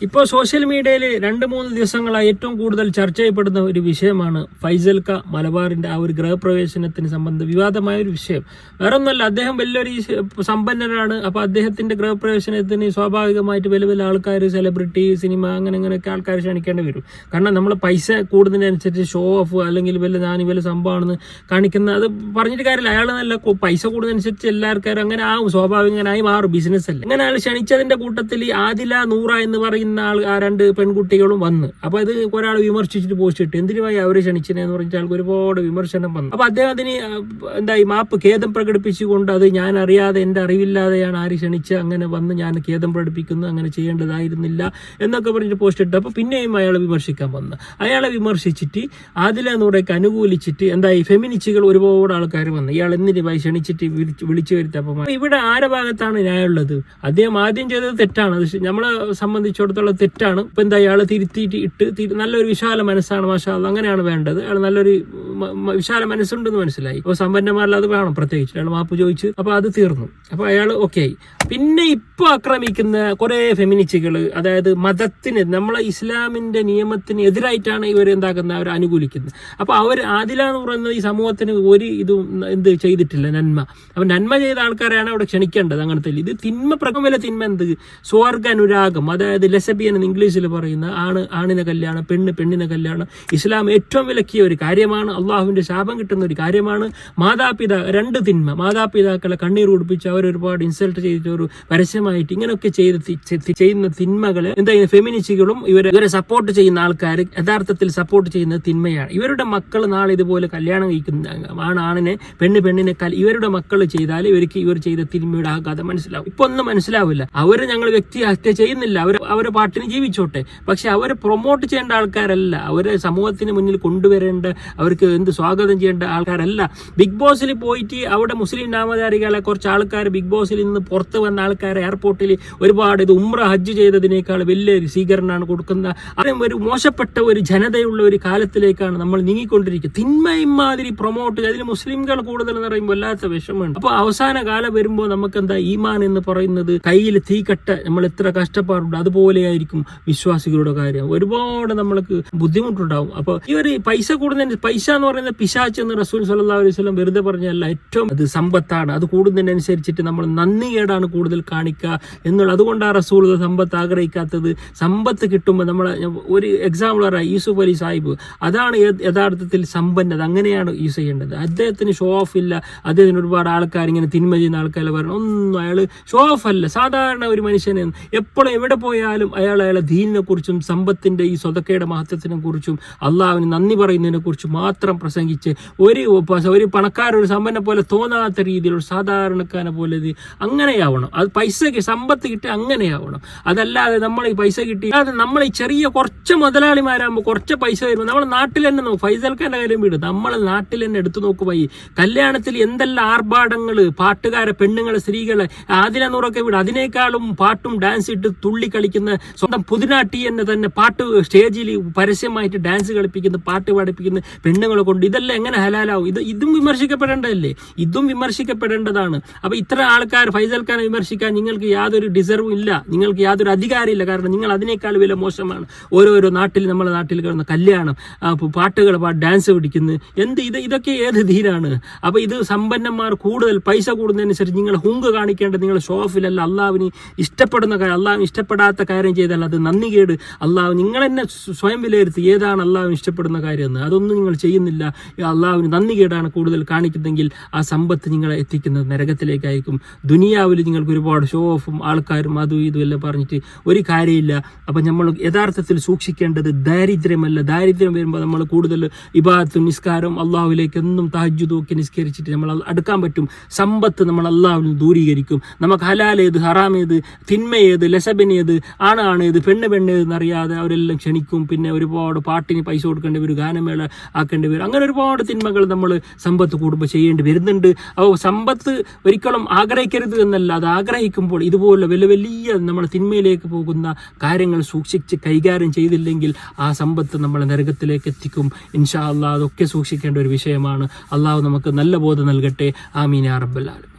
ഇപ്പോൾ സോഷ്യൽ മീഡിയയിൽ രണ്ട് മൂന്ന് ദിവസങ്ങളായി ഏറ്റവും കൂടുതൽ ചർച്ച ചെയ്യപ്പെടുന്ന ഒരു വിഷയമാണ് ഫൈസൽക്ക മലബാറിന്റെ ആ ഒരു ഗൃഹപ്രവേശനത്തിന് സംബന്ധ വിവാദമായ ഒരു വിഷയം. വേറെ ഒന്നുമല്ല അദ്ദേഹം വലിയൊരു സമ്പന്നനാണ് അപ്പോൾ അദ്ദേഹത്തിന്റെ ഗൃഹപ്രവേശനത്തിന് സ്വാഭാവികമായിട്ട് വലിയ വലിയ ആൾക്കാർ സെലിബ്രിറ്റി സിനിമ അങ്ങനെ അങ്ങനെയൊക്കെ ആൾക്കാർ ക്ഷണിക്കേണ്ടി വരും. കാരണം നമ്മൾ പൈസ കൂടുന്നതിനനുസരിച്ച് ഷോ ഓഫ് അല്ലെങ്കിൽ വലിയ ഞാൻ വലിയ സംഭവമാണെന്ന് കാണിക്കുന്ന അത് പറഞ്ഞിട്ട് കാര്യമില്ല. അയാൾ നല്ല പൈസ കൂടുന്നതനുസരിച്ച് എല്ലാവർക്കും അങ്ങനെ ആവും സ്വാഭാവികനായി മാറും ബിസിനസ് അല്ല. അങ്ങനെ അയാൾ ക്ഷണിച്ചതിന്റെ കൂട്ടത്തിൽ ആദില നൂറ എന്ന് പറയുന്ന ആൾ ആ രണ്ട് പെൺകുട്ടികളും വന്ന്. അപ്പോൾ അത് ഒരാൾ വിമർശിച്ചിട്ട് പോസ്റ്റ് ഇട്ട്. എന്തിനുമായി അവരെ ക്ഷണിച്ചതെന്ന് ആൾക്ക് ഒരുപാട് വിമർശനം വന്നു. അപ്പോൾ അദ്ദേഹം അതിന് എന്തായി മാപ്പ് ഖേദം പ്രകടിപ്പിച്ചുകൊണ്ട് അത് ഞാൻ അറിയാതെ എന്റെ അറിവില്ലാതെയാണ് ആര് ക്ഷണിച്ച് അങ്ങനെ വന്ന് ഞാൻ ഖേദം പ്രകടിപ്പിക്കുന്നു അങ്ങനെ ചെയ്യേണ്ടതായിരുന്നില്ല എന്നൊക്കെ പറഞ്ഞിട്ട് പോസ്റ്റ് ഇട്ട്. അപ്പോൾ പിന്നെയും അയാളെ വിമർശിക്കാൻ വന്നു. അയാളെ വിമർശിച്ചിട്ട് ആദില നൂറയ്ക്ക് അനുകൂലിച്ചിട്ട് എന്തായി ഫെമിനിച്ചുകൾ ഒരുപാട് ആൾക്കാർ വന്നു. ഇയാൾ എന്തിനു പോയി ക്ഷണിച്ചിട്ട് വിളിച്ച് വരുത്തപ്പോൾ ഇവിടെ ആരെ ഭാഗത്താണ് ന്യായമുള്ളത്? അദ്ദേഹം ആദ്യം ചെയ്തത് തെറ്റാണ്. നമ്മളെ സംബന്ധിച്ചിടത്തോളം തെറ്റാണ് ഇപ്പൊ എന്താ അയാൾ തിരുത്തിയിട്ട് ഇട്ട് നല്ലൊരു വിശാല മനസ്സാണ് മാഷാ. അങ്ങനെയാണ് വേണ്ടത് അയാൾ നല്ലൊരു വിശാല മനസ്സുണ്ടെന്ന് മനസ്സിലായി. അപ്പോൾ സമ്പന്നമാരിൽ അത് വേണം പ്രത്യേകിച്ച്. അയാൾ മാപ്പ് ചോദിച്ചു അപ്പൊ അത് തീർന്നു. അപ്പൊ അയാൾ ഓക്കെ ആയി. പിന്നെ ഇപ്പൊ ആക്രമിക്കുന്ന കുറെ ഫെമിനിസ്റ്റുകൾ അതായത് മതത്തിന് നമ്മളെ ഇസ്ലാമിന്റെ നിയമത്തിന് എതിരായിട്ടാണ് ഇവർ എന്താക്കുന്നത് അവർ അനുകൂലിക്കുന്നത്. അപ്പൊ അവർ ആദിലാന്ന് പറയുന്നത് ഈ സമൂഹത്തിന് ഒരു ഇതും എന്ത് ചെയ്തിട്ടില്ല നന്മ. അപ്പൊ നന്മ ചെയ്ത ആൾക്കാരെയാണ് അവിടെ ക്ഷണിക്കേണ്ടത് അങ്ങനത്തെ ഇത്. തിന്മ പ്രകമല തിന്മ എന്ത്? സ്വർഗ അനുരാഗം അതായത് ലെസബിയൻ എന്ന് ഇംഗ്ലീഷിൽ പറയുന്ന ആണ് ആണിനെ കല്യാണം പെണ്ണ് പെണ്ണിനെ കല്യാണം. ഇസ്ലാം ഏറ്റവും വിലക്കിയ ഒരു കാര്യമാണ്. അള്ളാഹുവിന്റെ ശാപം കിട്ടുന്ന ഒരു കാര്യമാണ്. മാതാപിതാ രണ്ട് തിന്മ. മാതാപിതാക്കളെ കണ്ണീർ കുടിപ്പിച്ച് അവർ ഒരുപാട് ഇൻസൾട്ട് ചെയ്തിട്ട് ഒരു പരസ്യമായിട്ട് ഇങ്ങനെയൊക്കെ ചെയ്ത് ചെയ്യുന്ന തിന്മകൾ എന്താ ഫെമിനിസ്റ്റുകളും ഇവരെ ഇവരെ സപ്പോർട്ട് ചെയ്യുന്ന ആൾക്കാർ യഥാർത്ഥത്തിൽ സപ്പോർട്ട് ചെയ്യുന്ന തിന്മയാണ്. ഇവരുടെ മക്കൾ നാളെ ഇതുപോലെ കല്യാണം കഴിക്കുന്ന ആണ് ആണിനെ പെണ്ണ് പെണ്ണിനെ ഇവരുടെ മക്കൾ ചെയ്താൽ ഇവർക്ക് ഇവർ ചെയ്ത തിന്മയുടെ ആ കഥ മനസ്സിലാവും. ഇപ്പൊ ഒന്നും മനസ്സിലാവില്ല. അവർ ഞങ്ങൾ വ്യക്തി ഹത്യ ചെയ്യുന്നില്ല. അവർ അവരെ പാട്ടിന് ജീവിച്ചോട്ടെ. പക്ഷെ അവരെ പ്രൊമോട്ട് ചെയ്യേണ്ട ആൾക്കാരല്ല. അവരെ സമൂഹത്തിന് മുന്നിൽ കൊണ്ടുവരേണ്ട അവർക്ക് എന്ത് സ്വാഗതം ചെയ്യേണ്ട ആൾക്കാരല്ല. ബിഗ് ബോസിൽ പോയിട്ട് അവിടെ മുസ്ലിം നാമധാരികളെ കുറച്ച് ആൾക്കാർ ബിഗ് ബോസിൽ നിന്ന് പുറത്ത് വന്ന ആൾക്കാർ എയർപോർട്ടിൽ ഒരുപാട് ഇത് ഉമ്ര ഹജ്ജ് ചെയ്തതിനേക്കാൾ വലിയൊരു സ്വീകരണമാണ് കൊടുക്കുന്ന അതും ഒരു മോശപ്പെട്ട ഒരു ജനതയുള്ള ഒരു കാലത്തിലേക്കാണ് നമ്മൾ നീങ്ങിക്കൊണ്ടിരിക്കുന്നത്. തിന്മ ഇമാതിരി പ്രൊമോട്ട് അതിൽ മുസ്ലിംകൾ കൂടുതൽ എന്ന് പറയുമ്പോൾ വല്ലാത്ത വിഷമമുണ്ട്. അപ്പൊ അവസാന കാലം വരുമ്പോൾ നമുക്ക് എന്താ ഈമാൻ എന്ന് പറയുന്നത് കയ്യിൽ തീക്കട്ട നമ്മൾ എത്ര കഷ്ടപ്പാടുണ്ട് അതുപോലെയായിരിക്കും വിശ്വാസികളുടെ കാര്യം. ഒരുപാട് നമ്മൾക്ക് ബുദ്ധിമുട്ടുണ്ടാവും. അപ്പോൾ ഈ ഒരു പൈസ കൂടുന്നതിന് പൈസ എന്ന് പറയുന്നത് പിശാച്ച് എന്ന് റസൂൽ സല്ലാ അലൈഹി സ്വലം വെറുതെ പറഞ്ഞല്ല ഏറ്റവും അത് സമ്പത്താണ്. അത് കൂടുന്നതിനനുസരിച്ചിട്ട് നമ്മൾ നന്ദികേടാണ് കൂടുതൽ കാണിക്കുക എന്നുള്ള അതുകൊണ്ടാണ് റസൂൾ സമ്പത്ത് ആഗ്രഹിക്കാത്തത്. സമ്പത്ത് കിട്ടുമ്പോൾ നമ്മൾ ഒരു എക്സാമ്പിൾ പറയാം യൂസുഫ് അലി സാഹിബ്. അതാണ് യഥാർത്ഥത്തിൽ സമ്പന്നത. അങ്ങനെയാണ് യൂസ് ചെയ്യേണ്ടത്. അദ്ദേഹത്തിന് ഷോ ഓഫ് ഇല്ല. അദ്ദേഹത്തിന് ഒരുപാട് ആൾക്കാർ ഇങ്ങനെ തിന്മ ചെയ്യുന്ന ആൾക്കാരെ പറയണം ഒന്നും അയാൾ ഷോ ഓഫ് അല്ല. സാധാരണ ഒരു മനുഷ്യനെ എപ്പോഴും എവിടെ പോയാലും അയാൾ അയാളെ ദീനിനെ കുറിച്ചും സമ്പത്തിന്റെ ഈ സ്വതക്കയുടെ മഹത്വത്തിനെ കുറിച്ചും അള്ളാഹുവിന് നന്ദി പറയുന്നതിനെ കുറിച്ചും മാത്രം പ്രസംഗിച്ച് ഒരു ഒരു പണക്കാരൻ ഒരു സമ്പന്നെ പോലെ തോന്നാത്ത രീതിയിൽ ഒരു സാധാരണക്കാരനെ പോലെ ഇത് അങ്ങനെയാവണം. അത് പൈസ സമ്പത്ത് കിട്ടി അങ്ങനെയാവണം. അതല്ലാതെ നമ്മൾ ഈ പൈസ കിട്ടി അല്ലാതെ നമ്മൾ ഈ ചെറിയ കുറച്ച് മുതലാളിമാരാകുമ്പോൾ കുറച്ച് പൈസ വരുമ്പോൾ നമ്മൾ നാട്ടിൽ തന്നെ നോക്കും ഫൈസൽ കാര്യം വീട്. നമ്മൾ നാട്ടിൽ തന്നെ എടുത്തു നോക്കുമ്പോൾ ഈ കല്യാണത്തിൽ എന്തെല്ലാം ആർഭാടങ്ങൾ പാട്ടുകാരെ പെണ്ണുങ്ങളെ സ്ത്രീകളെ ആദിന നൂറൊക്കെ വീട്. അതിനേക്കാളും പാട്ടും ഡാൻസ് ഇട്ട് തുള്ളി കളിക്കുന്ന സ്വന്തം പുതിനാട്ടി എന്നെ തന്നെ പാട്ട് സ്റ്റേജിൽ പരസ്യമായിട്ട് ഡാൻസ് കളിപ്പിക്കുന്ന പാട്ട് പഠിപ്പിക്കുന്ന കൊണ്ട് ഇതെല്ലാം എങ്ങനെ ഹലാലാവും? ഇത് ഇതും വിമർശിക്കപ്പെടേണ്ടതല്ലേ? ഇതും വിമർശിക്കപ്പെടേണ്ടതാണ്. അപ്പൊ ഇത്ര ആൾക്കാർ ഫൈസൽ ഖാനെ വിമർശിക്കാൻ നിങ്ങൾക്ക് യാതൊരു ഡിസർവും ഇല്ല. നിങ്ങൾക്ക് യാതൊരു അധികാരമില്ല കാരണം നിങ്ങൾ അതിനേക്കാൾ വില മോശമാണ്. ഓരോരോ നാട്ടിൽ നമ്മുടെ നാട്ടിൽ കിടന്ന കല്യാണം പാട്ടുകൾ ഡാൻസ് പിടിക്കുന്നു എന്ത് ഇത് ഇതൊക്കെ ഏത് ധീരാണ്? അപ്പൊ ഇത് സമ്പന്നന്മാർ കൂടുതൽ പൈസ കൂടുന്നതനുസരിച്ച് നിങ്ങൾ ഹുങ്ക് കാണിക്കേണ്ടത് നിങ്ങൾ ഷോ ഓഫിലല്ല അള്ളാവിന് ഇഷ്ടപ്പെടുന്ന അള്ളാവിന് ഇഷ്ടപ്പെടാത്ത കാര്യം ചെയ്താൽ അത് നന്ദികേട്. അള്ളാഹു നിങ്ങൾ തന്നെ സ്വയം വിലയിരുത്തി. ഏതാണ് അള്ളാവിന് ഇഷ്ടപ്പെടുന്ന കാര്യം എന്ന്. അതൊന്നും നിങ്ങൾ ചെയ്യുന്നില്ല. ഈ അള്ളാഹുവിന് നന്ദി കേടാണ് കൂടുതൽ കാണിക്കുന്നതെങ്കിൽ ആ സമ്പത്ത് നിങ്ങളെ എത്തിക്കുന്നത് നരകത്തിലേക്കായിരിക്കും. ദുനിയാവിൽ നിങ്ങൾക്ക് ഒരുപാട് ഷോ ഓഫും ആൾക്കാരും അതും ഇതും എല്ലാം പറഞ്ഞിട്ട് ഒരു കാര്യമില്ല. അപ്പം നമ്മൾ യഥാർത്ഥത്തിൽ സൂക്ഷിക്കേണ്ടത് ദാരിദ്ര്യമല്ല. ദാരിദ്ര്യം വരുമ്പോൾ നമ്മൾ കൂടുതൽ ഇബാദത്തും നിസ്കാരം അള്ളാഹുവിലേക്ക് എന്നും തഹജുദും ഒക്കെ നിസ്കരിച്ചിട്ട് നമ്മൾ അടുക്കാൻ പറ്റും. സമ്പത്ത് നമ്മൾ അള്ളാഹുവിൽ ദൂരീകരിക്കും. നമുക്ക് ഹലാൽ ഏത് ഹറാം ഏത് തിന്മ ഏത് ലസബൻ ഏത് ആണ് ഏത് പെണ്ണ് പെണ്ണ് ഏത് എന്നറിയാതെ അവരെല്ലാം ക്ഷണിക്കും. പിന്നെ ഒരുപാട് പാട്ടിന് പൈസ കൊടുക്കേണ്ടി വരും ഗാനമേള ആക്കേണ്ടി വരും. അങ്ങനെ ഒരുപാട് തിന്മകൾ നമ്മൾ സമ്പത്ത് കൂടുമ്പോൾ ചെയ്യേണ്ടി വരുന്നുണ്ട്. അപ്പോൾ സമ്പത്ത് ഒരിക്കലും ആഗ്രഹിക്കരുത് എന്നല്ല അത് ആഗ്രഹിക്കുമ്പോൾ ഇതുപോലെ വലിയ വലിയ നമ്മൾ തിന്മയിലേക്ക് പോകുന്ന കാര്യങ്ങൾ സൂക്ഷിച്ച് കൈകാര്യം ചെയ്തില്ലെങ്കിൽ ആ സമ്പത്ത് നമ്മളെ നരകത്തിലേക്ക് എത്തിക്കും. ഇൻഷാ അള്ളാഹ് അതൊക്കെ സൂക്ഷിക്കേണ്ട ഒരു വിഷയമാണ്. അള്ളാഹു നമുക്ക് നല്ല ബോധം നൽകട്ടെ. ആമീൻ റബ്ബൽ ആലമീൻ.